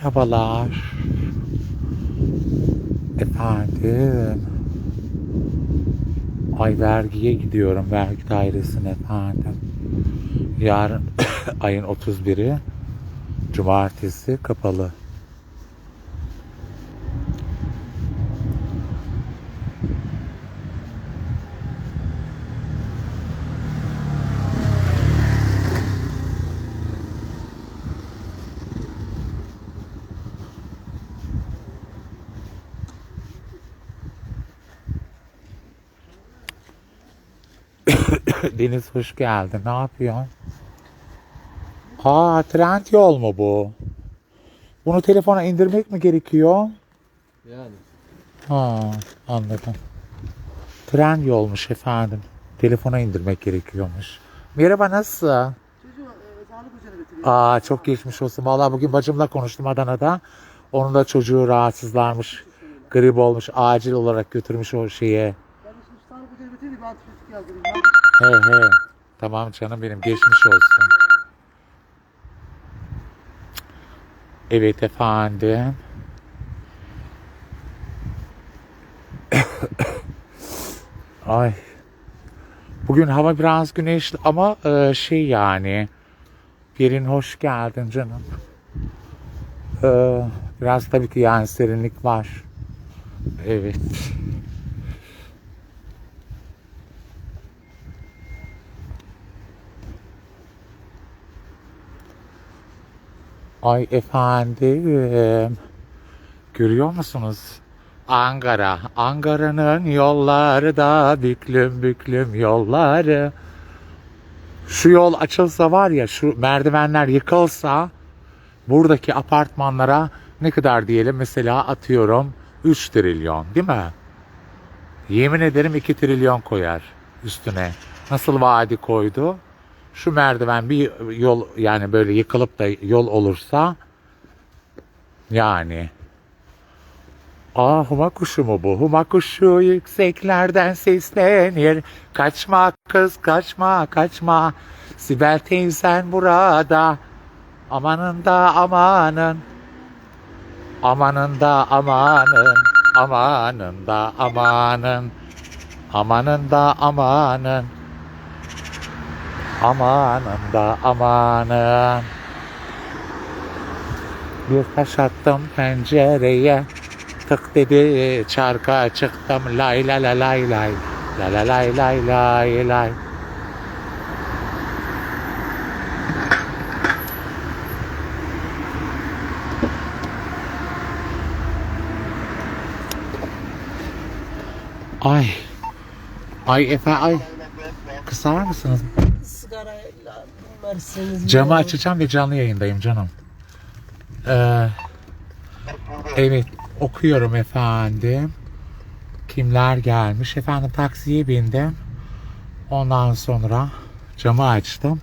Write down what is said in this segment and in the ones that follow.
Merhabalar. Efendim. Ay vergiye gidiyorum. Vergi dairesine efendim. Yarın ayın 31'i Cumartesi kapalı. Deniz hoş geldin. Ne yapıyorsun? Aa trend yol mu bu? Bunu telefona indirmek mi gerekiyor? Yani. Ha anladım. Tren yolmuş efendim. Telefona indirmek gerekiyormuş. Merhaba nasıl? Çocuğu e. Aa çok geçmiş olsun. Vallahi bugün bacımla konuştum Adana'da. Onun da çocuğu rahatsızlarmış. Grip olmuş. Acil olarak götürmüş o şeye. Ben sağlık antibiyotik yazdırayım. Ben He he. Tamam canım benim geçmiş olsun. Evet efendim. Ay. Bugün hava biraz güneşli ama e, şey yani. Yerin hoş geldin canım. E, biraz tabii ki yani serinlik var. Evet. Ay efendim. Görüyor musunuz? Ankara. Ankara'nın yolları da büklüm büklüm yolları. Şu yol açılsa var ya şu merdivenler yıkılsa buradaki apartmanlara ne kadar diyelim mesela atıyorum 3 trilyon değil mi? Yemin ederim 2 trilyon koyar üstüne. Nasıl vaadi koydu? Şu merdiven bir yol yani böyle yıkılıp da yol olursa yani Ah huma kuşu mu bu? Huma kuşu yükseklerden seslenir. Kaçma kız kaçma kaçma. Sibel teyzen burada. Amanın da amanın. Amanın da amanın. Amanın da amanın. Amanın da amanın. Amanın da amanın. Bir taş attım pencereye. Tık dedi çarka çıktım lay la la lay lay. La la lay lay lay lay. Ay. Ay Efe ay. Kısar mısınız? Sigarayla. Camı açacağım ve canlı yayındayım canım. Ee, evet okuyorum efendim. Kimler gelmiş? Efendim taksiye bindim. Ondan sonra camı açtım.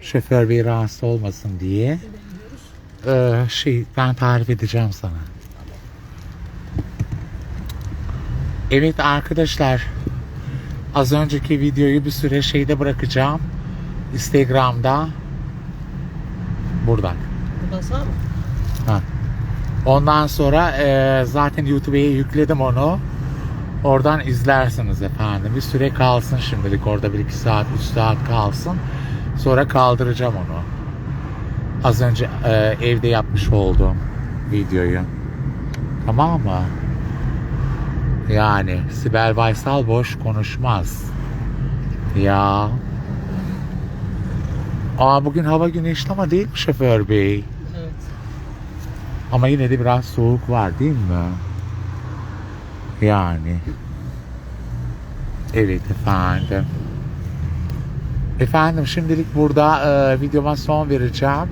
Şoför bey rahatsız olmasın diye. Ee, şey ben tarif edeceğim sana. Evet arkadaşlar. Az önceki videoyu bir süre şeyde bırakacağım. Instagram'da. Buradan. Buradan sağ mı? Ha. Ondan sonra e, zaten YouTube'a yükledim onu. Oradan izlersiniz efendim. Bir süre kalsın şimdilik orada bir iki saat, üç saat kalsın. Sonra kaldıracağım onu. Az önce e, evde yapmış olduğum videoyu. Tamam mı? Yani Sibel Baysal boş konuşmaz. Ya. Aa bugün hava güneşli ama değil mi şoför bey? Evet. Ama yine de biraz soğuk var değil mi? Yani. Evet efendim. Efendim şimdilik burada e, videoma son vereceğim.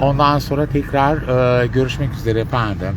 Ondan sonra tekrar e, görüşmek üzere efendim.